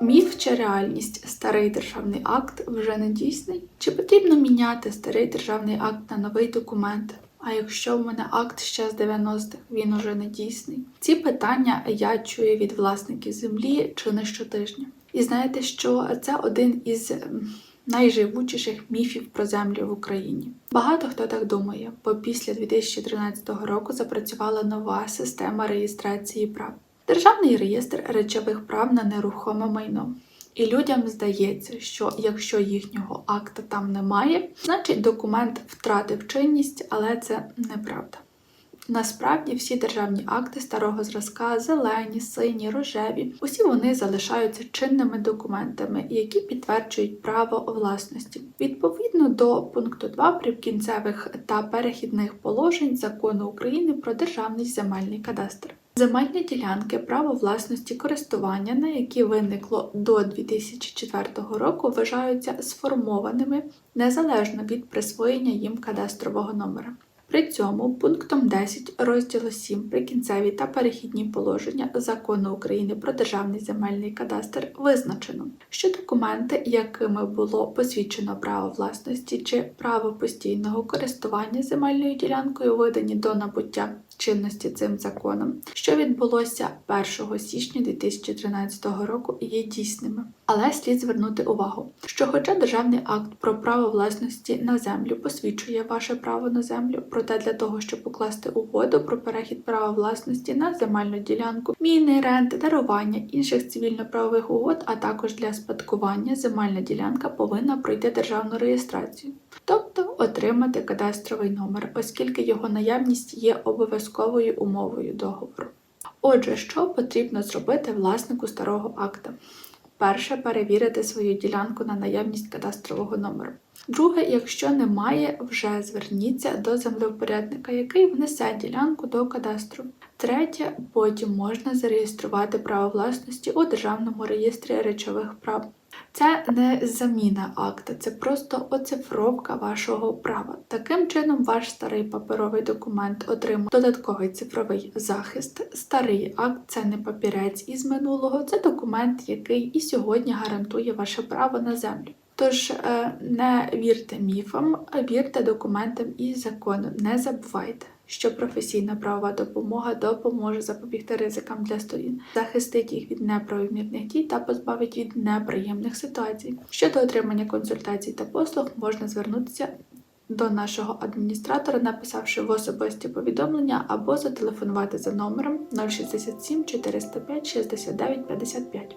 Міф чи реальність старий державний акт вже не дійсний? Чи потрібно міняти старий державний акт на новий документ? А якщо в мене акт ще з 90-х, він уже не дійсний? Ці питання я чую від власників землі чи не щотижня. І знаєте, що це один із ем, найживучіших міфів про землю в Україні. Багато хто так думає, бо після 2013 року запрацювала нова система реєстрації прав. Державний реєстр речових прав на нерухоме майно. І людям здається, що якщо їхнього акта там немає, значить документ втратив чинність, але це неправда. Насправді всі державні акти старого зразка, зелені, сині, рожеві, усі вони залишаються чинними документами, які підтверджують право власності. Відповідно до пункту 2 прикінцевих та перехідних положень закону України про державний земельний кадастр. Земельні ділянки право власності користування, на які виникло до 2004 року, вважаються сформованими незалежно від присвоєння їм кадастрового номера. При цьому пунктом 10 розділу 7 прикінцеві та перехідні положення закону України про державний земельний кадастр визначено, що документи, якими було посвідчено право власності чи право постійного користування земельною ділянкою, видані до набуття чинності цим законом, що відбулося 1 січня 2013 року, є дійсними. Але слід звернути увагу, що, хоча державний акт про право власності на землю посвідчує ваше право на землю, проте для того, щоб укласти угоду про перехід права власності на земельну ділянку, міни, ренти, дарування інших цивільно-правових угод, а також для спадкування, земельна ділянка повинна пройти державну реєстрацію, тобто отримати кадастровий номер, оскільки його наявність є обов'язковою умовою договору. Отже, що потрібно зробити власнику старого акта? Перше перевірити свою ділянку на наявність кадастрового номеру. Друге, якщо немає, вже зверніться до землевпорядника, який внесе ділянку до кадастру. Третє, потім можна зареєструвати право власності у Державному реєстрі речових прав. Це не заміна акта, це просто оцифровка вашого права. Таким чином, ваш старий паперовий документ отримує додатковий цифровий захист. Старий акт це не папірець із минулого, це документ, який і сьогодні гарантує ваше право на землю. Тож е, не вірте міфам, вірте документам і закону. Не забувайте, що професійна правова допомога допоможе запобігти ризикам для сторін, захистить їх від неправомірних дій та позбавить від неприємних ситуацій. Щодо отримання консультацій та послуг, можна звернутися до нашого адміністратора, написавши в особисті повідомлення або зателефонувати за номером 067 405 69 55.